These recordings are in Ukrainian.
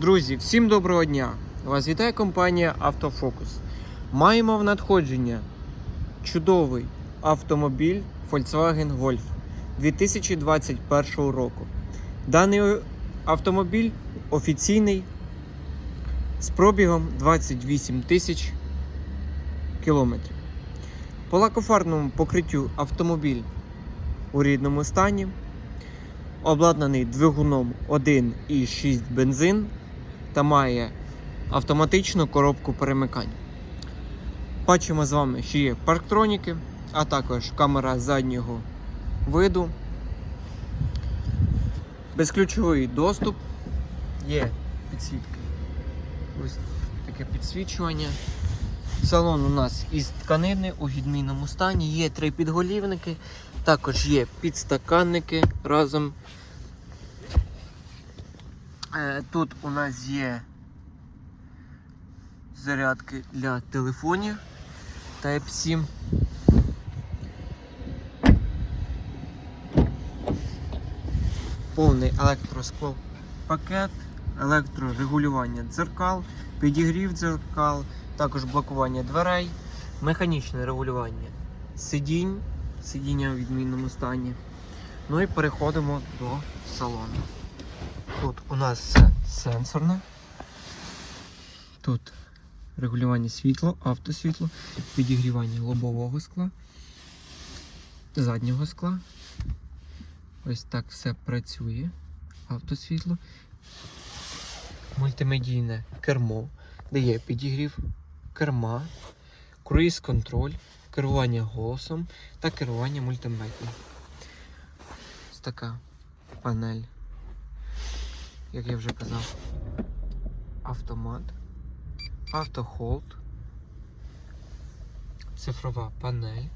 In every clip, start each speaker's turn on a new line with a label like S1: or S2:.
S1: Друзі, всім доброго дня! Вас вітає компанія Автофокус. Маємо в надходження чудовий автомобіль Volkswagen Golf 2021 року. Даний автомобіль офіційний з пробігом 28 тисяч кілометрів. По лакофарному покриттю автомобіль у рідному стані обладнаний двигуном 1,6 бензин та має автоматичну коробку перемикань. Бачимо з вами, що є парктроніки, а також камера заднього виду, безключовий доступ, є підсвітки. Ось таке підсвічування. Салон у нас із тканини у відмінному стані. Є три підголівники, також є підстаканники разом. Е, Тут у нас є зарядки для телефонів Type-C. Повний електроскло пакет, електрорегулювання дзеркал, підігрів дзеркал, також блокування дверей, механічне регулювання сидінь, сидіння у відмінному стані. Ну і переходимо до салону. Тут у нас все сенсорне. Тут регулювання світла, автосвітло, підігрівання лобового скла, заднього скла. Ось так все працює. Автосвітло. Мультимедійне кермо, де є підігрів керма, круїз-контроль, керування голосом та керування мультимедією. Ось така панель як я вже казав, автомат, автохолд, цифрова панель,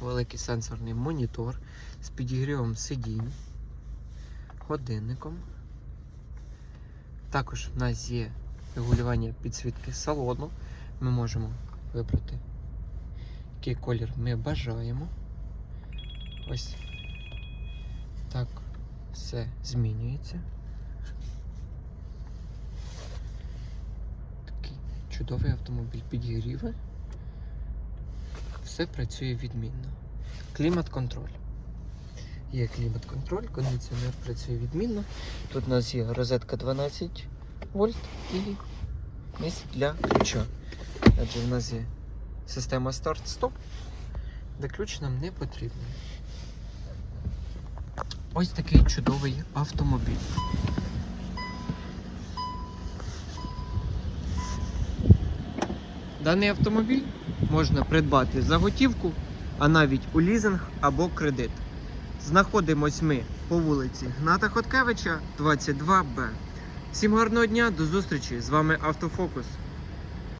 S1: великий сенсорний монітор з підігрівом сидінь, годинником. Також в нас є регулювання підсвітки салону. Ми можемо вибрати, який колір ми бажаємо. Ось так все змінюється. Такий чудовий автомобіль підігріви. Все працює відмінно. Клімат-контроль. Є клімат-контроль, кондиціонер працює відмінно. Тут у нас є розетка 12 вольт і місце для ключа. Адже в нас є система старт-стоп, де ключ нам не потрібен. Ось такий чудовий автомобіль. Даний автомобіль можна придбати за готівку, а навіть у лізинг або кредит. Знаходимось ми по вулиці Гната Хоткевича, 22Б. Всім гарного дня, до зустрічі! З вами Автофокус.